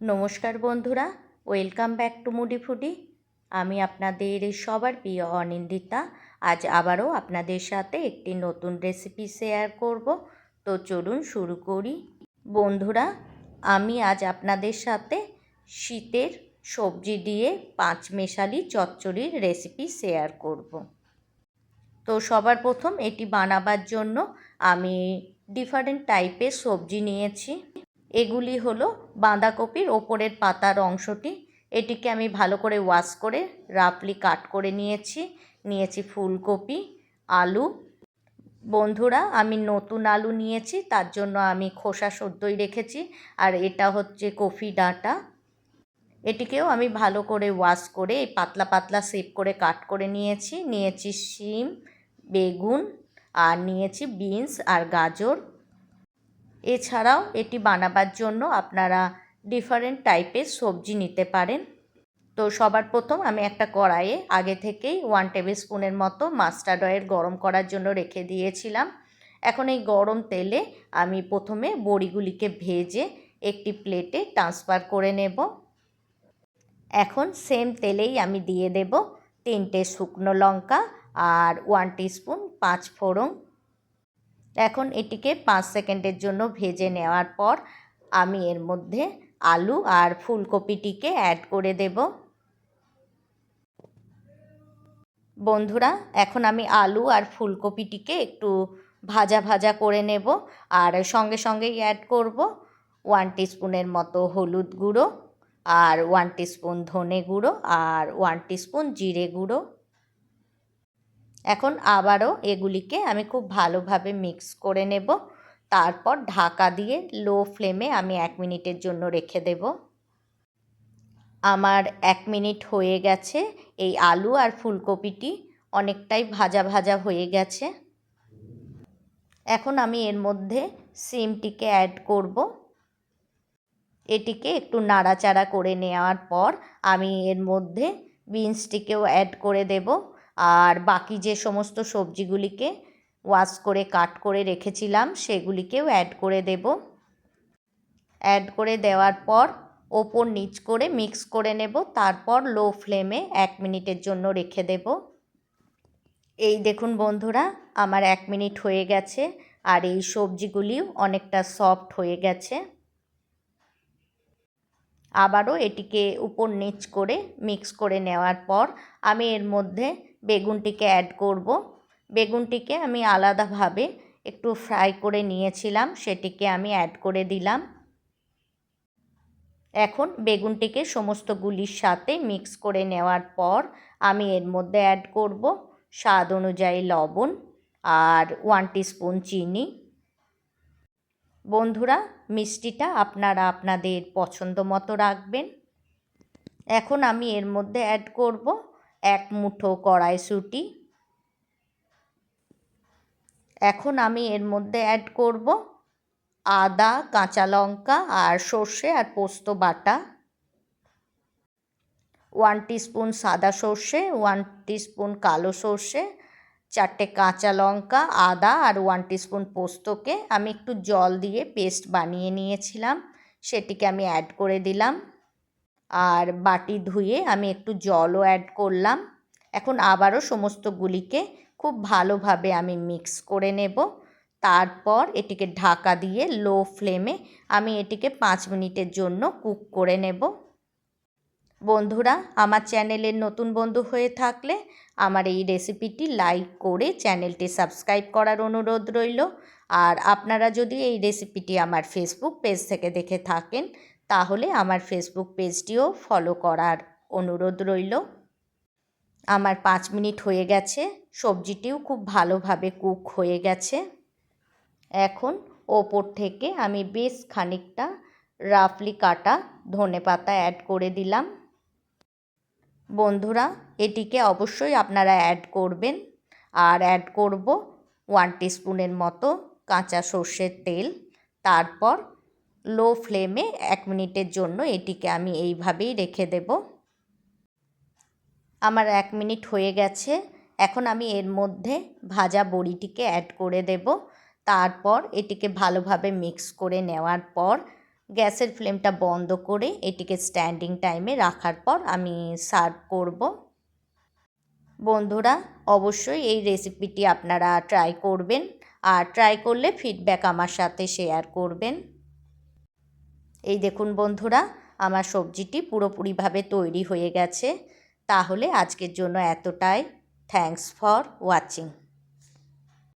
নমস্কার বন্ধুরা, welcome back to moody foodie. আমি আপনাদের সবার প্রিয় অনিন্দিতা। আজ আবারও আপনাদের সাথে একটি নতুন রেসিপি শেয়ার করব। তো চলুন শুরু করি। বন্ধুরা, আমি আজ আপনাদের সাথে শীতের সবজি দিয়ে পাঁচ মেশালি চচ্চড়ির রেসিপি শেয়ার করব। তো সবার প্রথম এটি বানাবার জন্য আমি ডিফারেন্ট টাইপের সবজি নিয়েছি। এগুলি হলো বাঁধাকপির ওপরের পাতার অংশটি। এটিকে আমি ভালো করে ওয়াশ করে রাফলি কাট করে নিয়েছি। নিয়েছি ফুলকপি, আলু। বন্ধুরা, আমি নতুন আলু নিয়েছি, তার জন্য আমি খোসা সদ্যই রেখেছি, আর এটা হচ্ছে কফি ডাঁটা। এটিকেও আমি ভালো করে ওয়াশ করে এই পাতলা পাতলা শেপ করে কাট করে নিয়েছি। নিয়েছি শিম, বেগুন, আর নিয়েছি বিনস আর গাজর। এছাড়াও এটি বানাবার জন্য আপনারা ডিফারেন্ট টাইপের সবজি নিতে পারেন। তো সবার প্রথম আমি একটা কড়াইয়ে আগে থেকেই ওয়ান টেবিল স্পুনের মতো মাস্টার্ড অয়েল গরম করার জন্য রেখে দিয়েছিলাম। এখন এই গরম তেলে আমি প্রথমে বড়িগুলিকে ভেজে একটি প্লেটে ট্রান্সফার করে নেব। এখন সেম তেলেই আমি দিয়ে দেব তিনটে শুকনো লঙ্কা আর ওয়ান টিস্পুন পাঁচ ফোড়ন। এখন এটিকে পাঁচ সেকেন্ডের জন্য ভেজে নেওয়ার পর আমি এর মধ্যে আলু আর ফুলকপিটিকে অ্যাড করে দেব। বন্ধুরা, এখন আমি আলু আর ফুলকপিটিকে একটু ভাজা ভাজা করে নেব আর সঙ্গে সঙ্গেই অ্যাড করব ওয়ান টিস্পুনের মতো হলুদ গুঁড়ো আর ওয়ান টিস্পুন ধনে গুঁড়ো আর ওয়ান টিস্পুন জিরে গুঁড়ো। এখন আবারও এগুলিকে আমি খুব ভালোভাবে মিক্স করে নেব। তারপর ঢাকা দিয়ে লো ফ্লেমে আমি এক মিনিটের জন্য রেখে দেব। আমার এক মিনিট হয়ে গেছে। এই আলু আর ফুলকপিটি অনেকটাই ভাজা ভাজা হয়ে গেছে। এখন আমি এর মধ্যে সিমটিকে অ্যাড করব। এটিকে একটু নাড়াচাড়া করে নেওয়ার পর আমি এর মধ্যে বিনসটিকেও অ্যাড করে দেবো। আর বাকি যে সমস্ত সবজিগুলিকে ওয়াশ করে, কাট করে রেখেছিলাম, সেগুলিকেও অ্যাড করে দেব। অ্যাড করে দেওয়ার পর ওপর নিচ করে মিক্স করে নেব, তারপর লো ফ্লেমে এক মিনিটের জন্য রেখে দেব। এই দেখুন বন্ধুরা, আমার এক মিনিট হয়ে গেছে, আর এই সবজিগুলিও অনেকটা সফট হয়ে গেছে। আবারও এটিকে উপর নিচ করে মিক্স করে নেওয়ার পর আমি এর মধ্যে বেগুনটিকে অ্যাড করব। বেগুনটিকে আমি আলাদাভাবে একটু ফ্রাই করে নিয়েছিলাম, সেটিকে আমি অ্যাড করে দিলাম। এখন বেগুনটিকে সমস্ত গুলির সাথে মিক্স করে নেওয়ার পর আমি এর মধ্যে অ্যাড করব স্বাদ অনুযায়ী লবণ আর ওয়ান স্পুন চিনি। বন্ধুরা, মিষ্টিটা আপনারা আপনাদের পছন্দ মতো রাখবেন। এখন আমি এর মধ্যে অ্যাড করব এক মুঠো কড়াইশুঁটি। এখন আমি এর মধ্যে অ্যাড করব আদা, কাঁচা লঙ্কা আর সর্ষে আর পোস্ত বাটা। ওয়ান স্পুন সাদা সর্ষে ওয়ান স্পুন কালো সর্ষে, চারটে কাঁচা লঙ্কা, আদা আর ওয়ান স্পুন পোস্তকে আমি একটু জল দিয়ে পেস্ট বানিয়ে নিয়েছিলাম। সেটিকে আমি অ্যাড করে দিলাম। আর বাটি ধুয়ে আমি একটু জলও অ্যাড করলাম। এখন আবারও সমস্তগুলিকে খুব ভালোভাবে আমি মিক্স করে নেব। তারপর এটিকে ঢাকা দিয়ে লো ফ্লেমে আমি এটিকে পাঁচ মিনিটের জন্য কুক করে নেব। বন্ধুরা, আমার চ্যানেলের নতুন বন্ধু হয়ে থাকলে আমার এই রেসিপিটি লাইক করে চ্যানেলটি সাবস্ক্রাইব করার অনুরোধ রইল। আর আপনারা যদি এই রেসিপিটি আমার ফেসবুক পেজ থেকে দেখে থাকেন তাহলে আমার ফেসবুক পেজটিও ফলো করার অনুরোধ রইল। আমার পাঁচ মিনিট হয়ে গেছে, সবজিটিও খুব ভালোভাবে কুক হয়ে গেছে। এখন ওপর থেকে আমি বেশ খানিকটা রাফলি কাটা ধনে পাতা অ্যাড করে দিলাম। বন্ধুরা, এটিকে অবশ্যই আপনারা অ্যাড করবেন। আর অ্যাড করব ওয়ান টিস্পুনের মতো কাঁচা সর্ষের তেল। তারপর লো ফ্লেমে এক মিনিটের জন্য এটিকে আমি এইভাবেই রেখে দেব। আমার এক মিনিট হয়ে গেছে। এখন আমি এর মধ্যে ভাজা বড়িটিকে অ্যাড করে দেব। তারপর এটিকে ভালোভাবে মিক্স করে নেওয়ার পর গ্যাসের ফ্লেমটা বন্ধ করে এটিকে স্ট্যান্ডিং টাইমে রাখার পর আমি সার্ভ করব। বন্ধুরা, অবশ্যই এই রেসিপিটি আপনারা ট্রাই করবেন। আর ট্রাই করলে ফিডব্যাক আমার সাথে শেয়ার করবেন। এই দেখুন বন্ধুরা, আমার সবজিটি পুরোপুরিভাবে তৈরি হয়ে গেছে। তাহলে আজকের জন্য এতটাই। Thanks for watching